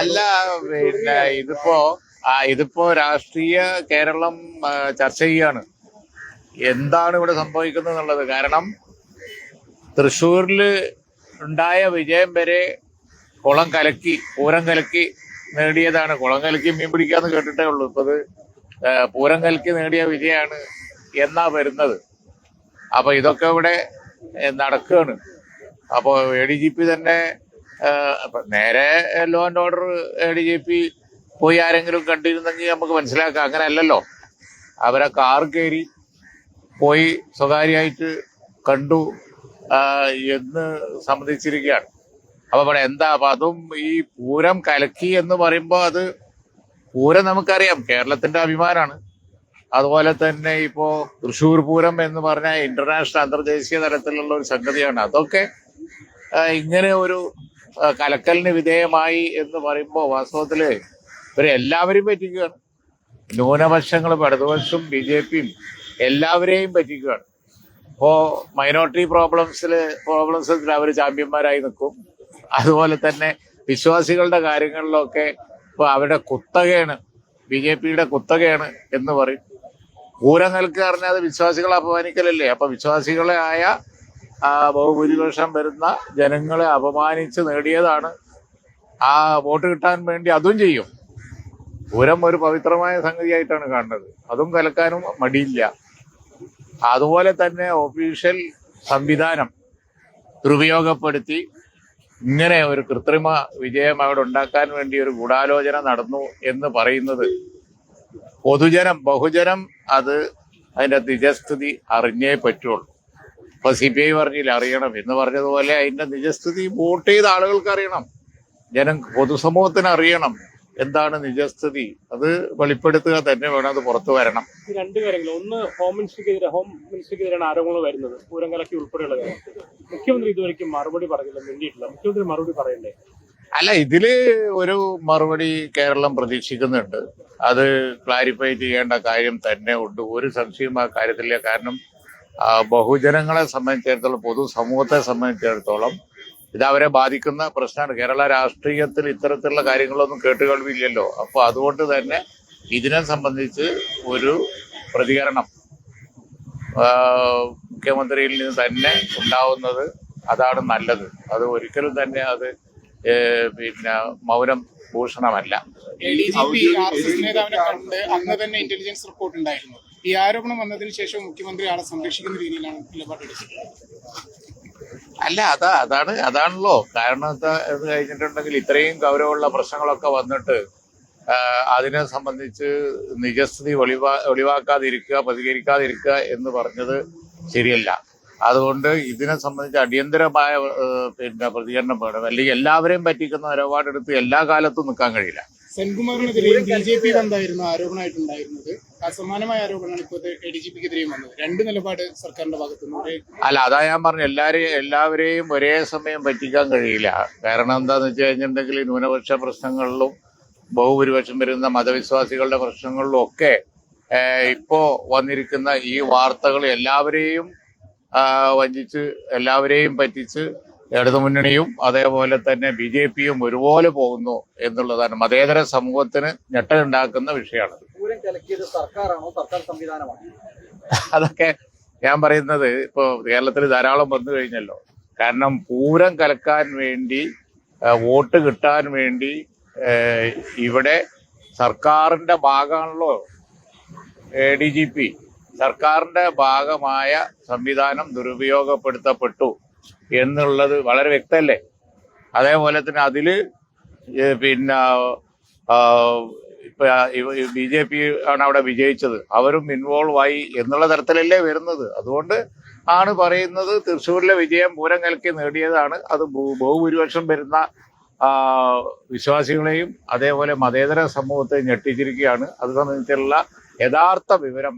അല്ല പിന്നെ ഇതിപ്പോ ആ ഇതിപ്പോ രാഷ്ട്രീയ കേരളം ചർച്ച ചെയ്യാണ്. എന്താണ് ഇവിടെ സംഭവിക്കുന്നത് എന്നുള്ളത്? കാരണം തൃശ്ശൂരിൽ ഉണ്ടായ വിജയം വരെ കുളം കലക്കി പൂരം കലക്കി നേടിയതാണ്. കുളം കലക്കി മീൻ പിടിക്കാന്ന് കേട്ടിട്ടേ ഉള്ളൂ. ഇപ്പൊ ഇത് പൂരം കലക്കി നേടിയ വിജയാണ് എന്നാ വരുന്നത്. അപ്പൊ ഇതൊക്കെ ഇവിടെ നടക്കുകയാണ് അപ്പോ എ ഡി ജി പി തന്നെ നേരെ law and order A D G P പോയി ആരെങ്കിലും കണ്ടിരുന്നെങ്കിൽ നമുക്ക് മനസ്സിലാക്കാം. അങ്ങനെ അല്ലല്ലോ അവരെ കാർ കയറി പോയി സ്വകാര്യമായിട്ട് കണ്ടു എന്ന് സംബന്ധിച്ചിരിക്കുകയാണ് അപ്പൊ ഇവിടെ എന്താ? അപ്പൊ അതും ഈ പൂരം കലക്കി എന്ന് പറയുമ്പോൾ അത് പൂരം നമുക്കറിയാം. കേരളത്തിന്റെ അഭിമാനമാണ് അതുപോലെ തന്നെ ഇപ്പോ തൃശ്ശൂർ പൂരം എന്ന് പറഞ്ഞാൽ ഇന്റർനാഷണൽ അന്തർദേശീയ തലത്തിലുള്ള ഒരു സംഗതിയാണ്. അതൊക്കെ ഇങ്ങനെ ഒരു കലക്കലിന് വിധേയമായി എന്ന് പറയുമ്പോൾ വാസ്തവത്തിൽ ഇവരെ എല്ലാവരും പറ്റിക്കുകയാണ്. ന്യൂനപക്ഷങ്ങളും ഇടതുപക്ഷവും ബി ജെ പിയും എല്ലാവരെയും പറ്റിക്കുകയാണ്. ഇപ്പോ മൈനോറിറ്റി പ്രോബ്ലംസിൽ പ്രോബ്ലംസിൽ അവർ ചാമ്പ്യന്മാരായി നിൽക്കും. അതുപോലെ തന്നെ വിശ്വാസികളുടെ കാര്യങ്ങളിലൊക്കെ ഇപ്പൊ അവരുടെ കുത്തകയാണ് ബി ജെ പിയുടെ കുത്തകയാണ് എന്ന് പറയും. ഊരം കൽക്ക് പറഞ്ഞാൽ വിശ്വാസികളെ അപമാനിക്കലല്ലേ? അപ്പൊ വിശ്വാസികളെ ആയ ബഹുഭൂരിപക്ഷം വരുന്ന ജനങ്ങളെ അപമാനിച്ച് നേടിയതാണ്. ആ വോട്ട് കിട്ടാൻ വേണ്ടി അതും ചെയ്യും. പൂരം ഒരു പവിത്രമായ സംഗതിയായിട്ടാണ് കാണുന്നത്. അതും കലക്കാനും മടിയില്ല. അതുപോലെ തന്നെ ഒഫീഷ്യൽ സംവിധാനം ദുരുപയോഗപ്പെടുത്തി ഇങ്ങനെ ഒരു കൃത്രിമ വിജയം അവിടെ ഉണ്ടാക്കാൻ വേണ്ടി ഒരു ഗൂഢാലോചന നടന്നു എന്ന് പറയുന്നത് പൊതുജനം ബഹുജനം അത് അതിന്റെ നിജസ്ഥിതി അറിഞ്ഞേ പറ്റുള്ളൂ. ഇപ്പൊ സി പി ഐ പറഞ്ഞില്ല അറിയണം. എന്ന് പറഞ്ഞതുപോലെ അതിന്റെ നിജസ്ഥിതി വോട്ട് ചെയ്ത ആളുകൾക്ക് അറിയണം. ജനം പൊതുസമൂഹത്തിന് അറിയണം എന്താണ് നിജസ്ഥിതി. അത് വെളിപ്പെടുത്തുക തന്നെ വേണം അത് പുറത്തു വരണം. രണ്ട് കാര്യങ്ങൾ. ഒന്ന് ഹോം മിനിസ്റ്റർക്കെതിരെ ഹോം മിനിസ്റ്റർക്കെതിരെയാണ് ആരോപണങ്ങൾ വരുന്നത്. പൂരം കലക്കി ഉൾപ്പെടെയുള്ള കാര്യം മുഖ്യമന്ത്രി ഇതുവരെയ്ക്കും മറുപടി പറഞ്ഞില്ല മിണ്ടിയിട്ടില്ല. മുഖ്യമന്ത്രി മറുപടി പറയണ്ടേ? അല്ല ഇതിൽ ഒരു മറുപടി കേരളം പ്രതീക്ഷിക്കുന്നുണ്ട്. അത് ക്ലാരിഫൈ ചെയ്യേണ്ട കാര്യം തന്നെ ഉണ്ട്. ഒരു സംശയം ആ കാര്യത്തില്ല കാരണം ബഹുജനങ്ങളെ സംബന്ധിച്ചിടത്തോളം പൊതുസമൂഹത്തെ സംബന്ധിച്ചിടത്തോളം ഇത് അവരെ ബാധിക്കുന്ന പ്രശ്നമാണ്. കേരള രാഷ്ട്രീയത്തിൽ ഇത്തരത്തിലുള്ള കാര്യങ്ങളൊന്നും കേട്ടുകേൾവില്ലല്ലോ. അപ്പോൾ അതുകൊണ്ട് തന്നെ ഇതിനെ സംബന്ധിച്ച് ഒരു പ്രതികരണം മുഖ്യമന്ത്രിയിൽ നിന്ന് തന്നെ ഉണ്ടാവുന്നത് അതാണ് നല്ലത്. അത് ഒരിക്കലും തന്നെ അത് പിന്നെ മൗനം ഭൂഷണമല്ല. അന്ന് തന്നെ ഇന്റലിജൻസ് റിപ്പോർട്ട് ഉണ്ടായിരുന്നു. ഈ ആരോപണം വന്നതിന് ശേഷം മുഖ്യമന്ത്രി ആളെ സംരക്ഷിക്കുന്ന രീതിയിലാണ് നിലപാടെടുത്തത് അല്ല അതാ അതാണ് അതാണല്ലോ. കാരണം എന്താ കഴിഞ്ഞിട്ടുണ്ടെങ്കിൽ ഇത്രയും ഗൗരവമുള്ള പ്രശ്നങ്ങളൊക്കെ വന്നിട്ട് അതിനെ സംബന്ധിച്ച് നിജസ്ഥിതി ഒളിവാ ഒളിവാക്കാതിരിക്കുക പ്രതികരിക്കാതിരിക്കുക എന്ന് പറഞ്ഞത് ശരിയല്ല. അതുകൊണ്ട് ഇതിനെ സംബന്ധിച്ച് അടിയന്തരമായ പിന്നെ പ്രതികരണം വേണം. അല്ലെങ്കിൽ എല്ലാവരെയും പറ്റിക്കുന്ന നിലപാടെടുത്ത് എല്ലാ കാലത്തും നിൽക്കാൻ കഴിയില്ല. സെൻകുമാറിനെതിരെയും ബി ജെ പി എന്തായിരുന്നു ആരോപണമായിട്ടുണ്ടായിരുന്നത്? അസമാനമായ ആരോപണമാണ് ഇപ്പോൾ എ ഡി ജി പിക്കെതിരെയും വന്നത്. രണ്ട് നിലപാട് സർക്കാരിന്റെ ഭാഗത്തുനിന്ന് അല്ല അതാ ഞാൻ പറഞ്ഞു എല്ലാരെയും എല്ലാവരെയും ഒരേ സമയം പറ്റിക്കാൻ കഴിയില്ല. കാരണം എന്താന്ന് വെച്ച് കഴിഞ്ഞിട്ടുണ്ടെങ്കിൽ ന്യൂനപക്ഷ പ്രശ്നങ്ങളിലും ബഹുഭൂരിപക്ഷം വരുന്ന മതവിശ്വാസികളുടെ പ്രശ്നങ്ങളിലും ഒക്കെ ഇപ്പോ വന്നിരിക്കുന്ന ഈ വാർത്തകൾ എല്ലാവരെയും വഞ്ചിച്ച് എല്ലാവരെയും പറ്റിച്ച് ഇടതുമുന്നണിയും അതേപോലെ തന്നെ ബി ജെ പിയും ഒരുപോലെ പോകുന്നു എന്നുള്ളതാണ് മതേതര സമൂഹത്തിന് ഞെട്ടലുണ്ടാക്കുന്ന വിഷയമാണ്. അതൊക്കെ ഞാൻ പറയുന്നത് ഇപ്പൊ കേരളത്തിൽ ധാരാളം വന്നു കഴിഞ്ഞല്ലോ. കാരണം പൂരം കലക്കാൻ വേണ്ടി വോട്ട് കിട്ടാൻ വേണ്ടി ഇവിടെ സർക്കാരിന്റെ ഭാഗമാണല്ലോ. എ ഡി ജി പി സർക്കാരിന്റെ ഭാഗമായ സംവിധാനം ദുരുപയോഗപ്പെടുത്തപ്പെട്ടു. എന്നുള്ളത് വളരെ വ്യക്തമല്ലേ? അതേപോലെ തന്നെ അതിൽ പിന്നെ ഇപ്പൊ ബി ജെ പി ആണ് അവിടെ വിജയിച്ചത്. അവരും ഇൻവോൾവ് ആയി എന്നുള്ള തരത്തിലല്ലേ വരുന്നത്. അതുകൊണ്ട് ആണ് പറയുന്നത് തൃശ്ശൂരിലെ വിജയം പൂരം കലക്കി നേടിയതാണ്. അത് ബഹുഭൂരിപക്ഷം വരുന്ന വിശ്വാസികളെയും അതേപോലെ മതേതര സമൂഹത്തെ ഞെട്ടിച്ചിരിക്കുകയാണ്. അത് സംബന്ധിച്ചുള്ള യഥാർത്ഥ വിവരം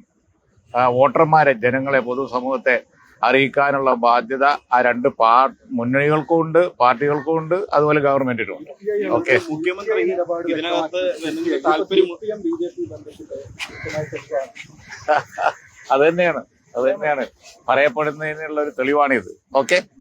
വോട്ടർമാരെ ജനങ്ങളെ പൊതുസമൂഹത്തെ അറിയിക്കാനുള്ള ബാധ്യത ആ രണ്ട് പാ മുന്നണികൾക്കും ഉണ്ട് പാർട്ടികൾക്കും ഉണ്ട് അതുപോലെ ഗവൺമെന്റിനും ഉണ്ട്. ഓക്കെ. അത് തന്നെയാണ്. അത് തന്നെയാണ്. പറയപ്പെടുന്നതിനുള്ള ഒരു തെളിവാണിത്. ഓക്കെ.